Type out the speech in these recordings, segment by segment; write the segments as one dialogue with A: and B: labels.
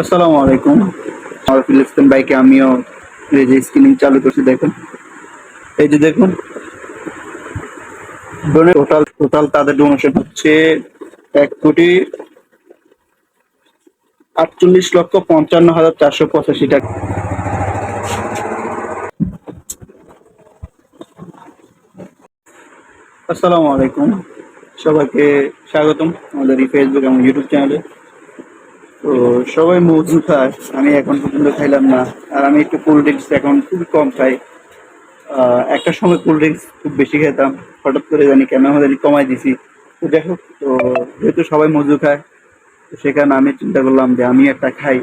A: আসসালামু আলাইকুম। আমার ফিলিস্তিন বাইকে আমিও এই যে স্ক্রিনিং চালু করছি, দেখুন। এই যে দেখুন। টোটাল টোটাল তাদের ডোনেশন হচ্ছে এক কোটি আটচল্লিশ লক্ষ পঞ্চান্ন হাজার চারশো পঁচাশি টাকা। আসসালামু আলাইকুম। সবাইকে স্বাগতম আমাদের এই ফেসবুক এবং ইউটিউব চ্যানেলে তো সবাই মজু খায় আমি এখন পর্যন্ত খাইলাম না। আর আমি একটু কোল্ড ড্রিঙ্কস এখন খুবই কম খাই। একটা সময় কোল্ড ড্রিঙ্কস খুব বেশি খেতাম। হঠাৎ করে জানি কেন আমাদের কমাই দিছি। তো দেখো তো যেহেতু সবাই মজু খায়, তো সেখানে আমি চিন্তা করলাম যে আমি একটা খাই।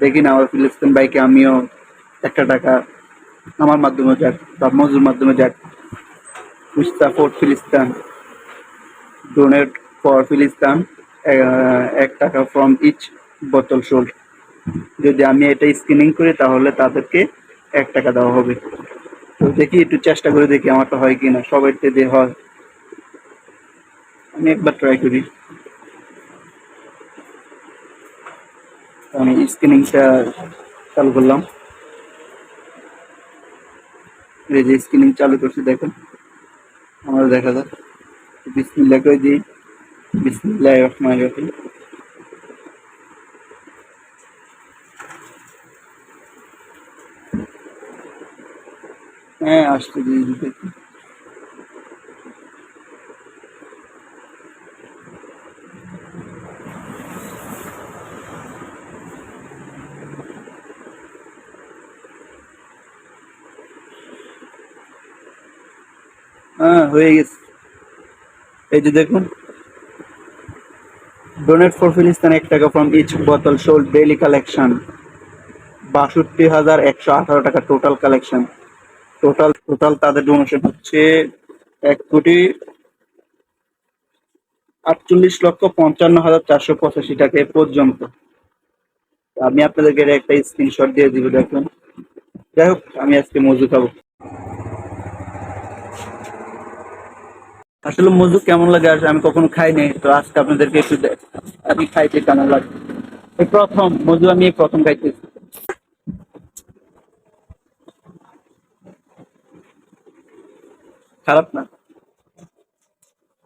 A: দেখি না, আমার ফিলিস্তিন বাইকে আমিও একটা টাকা আমার মাধ্যমে যাক বা মজুর মাধ্যমে যাক। কুস্তা ফোর্ট ফিলিস্তান ডোনেট ফর ফিলিস্তান এক টাকা ফ্রম ইচ বোতল সোল্ড যদি আমি এটা স্ক্রিনিং করি, তাহলে তাদেরকে এক টাকা দেওয়া হবে। তো দেখি, একটু চেষ্টা করে দেখি আমারটা হয় কি কিনা সবাইতে যে হয়। আমি একবার ট্রাই করি। আমি স্ক্রিনিংটা চালু করলাম। এই যে স্ক্রিনিং চালু করছি, দেখুন। আমার দেখা যাক। বিসমিল্লাহ করে দিই। বিসমিল্লাহ রহমান রহিম। হ্যাঁ আসতে দিয়ে দিতে হ্যাঁ হয়ে গেছে। এই যে দেখুন ডোনেট ফর ফিলিস্তান এক টাকা ফ্রম ইচ বোতল সোল্ড ডেইলি কালেকশন বাষট্টি হাজার একশো আঠারো taka total collection total total তাদের ডোনেশন হচ্ছে এক কোটি আটচল্লিশ লক্ষ পঞ্চান্ন হাজার চারশো পঁচাশি টাকা পর্যন্ত। আমি আপনাদেরকে একটা স্ক্রিনশট দিয়ে দিব, দেখুন। যাই হোক, আমি আজকে মজু খাব। আসলে মজু কেমন লাগে? আসলে আমি কখনো খাইনি তো আজকে আপনাদেরকে একটু আমি খাইতে কেমন লাগে? প্রথম, মজু আমি প্রথম খাইতেছি। খারাপ না?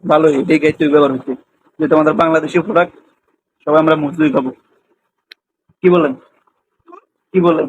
A: ভালোই এই গাইতে ব্যবহার হচ্ছে যেহেতু আমাদের বাংলাদেশি প্রোডাক্ট সবাই আমরা মজুরি পাবো। কি বলেন? কি বলেন?